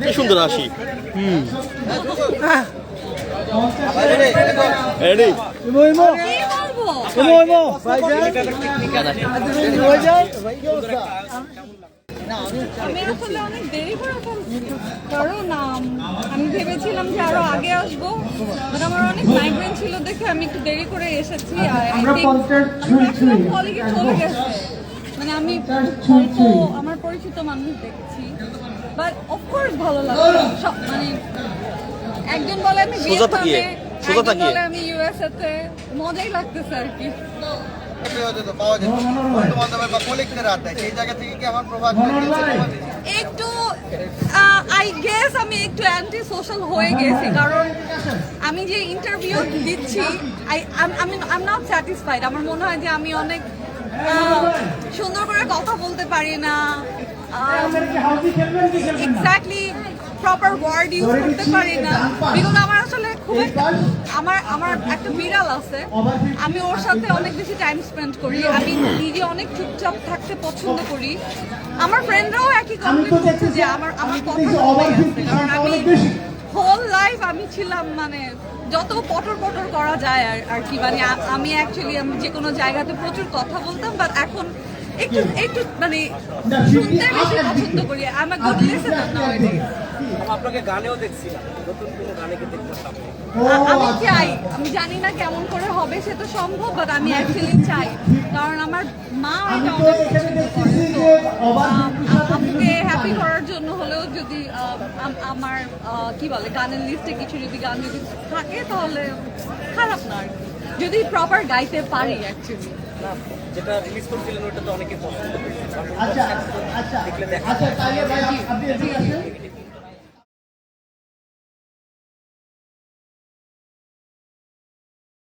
কি সুন্দর হাসি। রেডি আমি আসলে অনেক দেরি করে কারণ আম, আমি ভেবেছিলাম যে আরও আগে আসব বাট আমার অনেক মাইগ্রেন ছিল দেখে আমি একটু দেরি করে এসেছি। আর চলে গেছে। মানে আমি আমার পরিচিত মানুষ দেখেছি। বাট অফকোর্স ভালো লাগল সব মানে একজন বলে আমি সোজা তাকিয়ে, ভিয়েতনামে সোজা একজন তাকিয়ে। বলে আমি ইউএসএ তে মজাই লাগতেছে আর কি। একটু আই গেস আমি একটু অ্যান্টি সোশ্যাল হয়ে গেছি কারণ আমি যে ইন্টারভিউ দিচ্ছি আই আমি আই নট স্যাটিসফাইড আমার মনে হয় যে আমি অনেক সুন্দর করে কথা বলতে পারি না। এক্স্যাক্টলি প্রপার ওয়ার্ড ইউজ করতে পারি না। বিকজ আমার আসলে খুব আমার আমার একটা বিড়াল আছে। আমি ওর সাথে অনেক বেশি টাইম স্পেন্ড করি। আমি নিজে অনেক চুপচাপ থাকতে পছন্দ করি। আমার ফ্রেন্ডরাও একই কমপ্লেন করছে যে আমার আমার কথা কারণ আমি হোল লাইফ আমি ছিলাম মানে যত পটর পটর করা যায় আর আর কি। মানে আমি অ্যাকচুয়ালি আমি যে কোনো জায়গাতে প্রচুর কথা বলতাম বাট এখন একটু একটু মানে শুনতে বেশি পছন্দ করি। আমি গুড লিসেনার নাওয়াডেজ আপনাকে গানেও দেখছিলাম নতুন কোনো গানে কি দেখতে আমি চাই। আমি জানি না কেমন করে হবে সে তো সম্ভব বাট আমি অ্যাকচুয়ালি চাই। কারণ আমার মা এটা অনেক পছন্দ করে। তো আমাকে হ্যাপি করার জন্য হলেও যদি আম, আম- আমার কি বলে গানের লিস্টে কিছু যদি গান যদি থাকে তাহলে খারাপ না আর কি। যদি প্রপার গাইতে পারি অ্যাকচুয়ালি না যেটা রিলিজ করছিলেন ওটা তো অনেকে পছন্দ আচ্ছা আচ্ছা আচ্ছা। তাহলে ভাই আপনি এদিকে আসেন